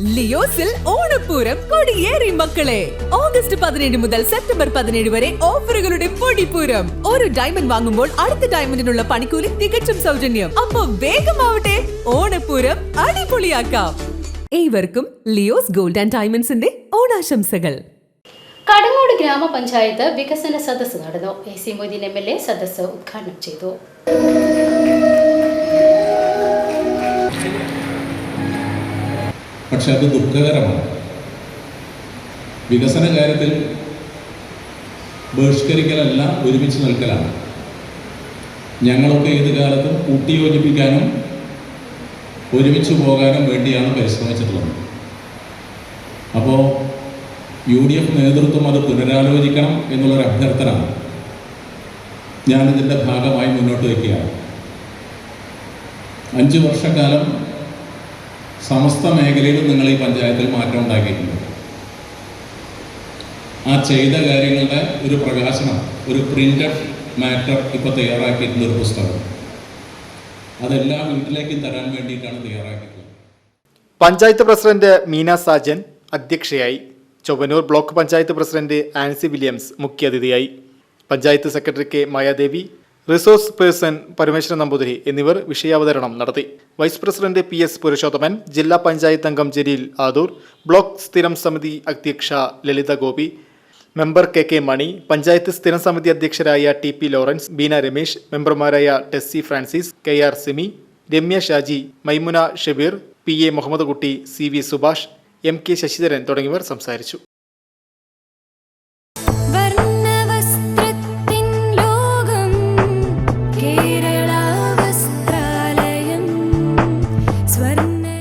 ലിയോസിൽ ഓണപ്പൂരം കൊടിയേറി മക്കളെ. ഓഗസ്റ്റ് പതിനേഴ് മുതൽ സെപ്റ്റംബർ പതിനേഴ് വരെ ഓഫറുകളുടെ പൊടിപ്പൂരം. ഒരു ഡയമണ്ട് വാങ്ങുമ്പോൾ അടുത്ത ഡയമണ്ടിനുള്ള പണിക്കൂലി തികച്ചും സൗജന്യം. അപ്പൊ വേഗമാവട്ടെ ഓണപ്പൂരം അടിപൊളിയാക്കാം. ഏവർക്കും ലിയോസ് ഗോൾഡ് ആൻഡ് ഡയമണ്ട്സിന്റെ ഓണാശംസകൾ. കടങ്ങോട് ഗ്രാമപഞ്ചായത്ത് വികസന സദസ്സ് നടന്നു. A C Moideen M L A സദസ്സ് ഉദ്ഘാടനം ചെയ്തു. പക്ഷെ അത് ദുഃഖകരമാണ്. വികസന കാര്യത്തിൽ ബഹിഷ്കരിക്കലല്ല ഒരുമിച്ച് നിൽക്കലാണ്. ഞങ്ങളൊക്കെ ഏത് കാലത്തും കൂട്ടിയോജിപ്പിക്കാനും ഒരുമിച്ച് പോകാനും വേണ്ടിയാണ് പരിശ്രമിച്ചിട്ടുള്ളത്. അപ്പോൾ യു ഡി എഫ് നേതൃത്വം അത് പുനരാലോചിക്കണം എന്നുള്ളൊരു അഭ്യർത്ഥന ഞാനിതിന്റെ ഭാഗമായി മുന്നോട്ട് വയ്ക്കുകയാണ്. അഞ്ച് വർഷക്കാലം സമസ്ത മേഖലയിലും നിങ്ങൾ ഈ പഞ്ചായത്തിൽ മാറ്റം ഉണ്ടാക്കിയിട്ടുണ്ട്. ആ ചെയ്ത കാര്യങ്ങളുടെ ഒരു പ്രകാശനം ഒരു പ്രിന്റഡ് മാറ്റർ ഇപ്പോൾ തയ്യാറാക്കിയിട്ടുള്ള ഒരു പുസ്തകം. അതെല്ലാം വീട്ടിലേക്കും തരാൻ വേണ്ടിയിട്ടാണ് തയ്യാറാക്കിയിട്ടുള്ളത്. പഞ്ചായത്ത് പ്രസിഡന്റ് മീന സാജൻ അധ്യക്ഷയായി. Chowwanur block panchayat president Ancy Williams മുഖ്യാതിഥിയായി. Panchayat secretary K Mayadevi resource person Parameswaran Namboothiri എന്നിവർ വിഷയാവതരണം നടത്തി. Vice president P S Purushothaman ജില്ലാ പഞ്ചായത്ത് അംഗം ജലീൽ ആദൂർ ബ്ലോക്ക് സ്ഥിരം സമിതി അധ്യക്ഷ Lalitha Gopi member K K Mani panchayat സ്ഥിരം സമിതി അധ്യക്ഷരായ ടി പി ലോറൻസ് ബീന രമേശ് മെമ്പർമാരായ Tessy Francis K R Simi Ramya Shaji Maimuna Shabeer P A Muhammad Kutty C V Subhash M K Sasidharan തുടങ്ങിയവർ സംസാരിച്ചു.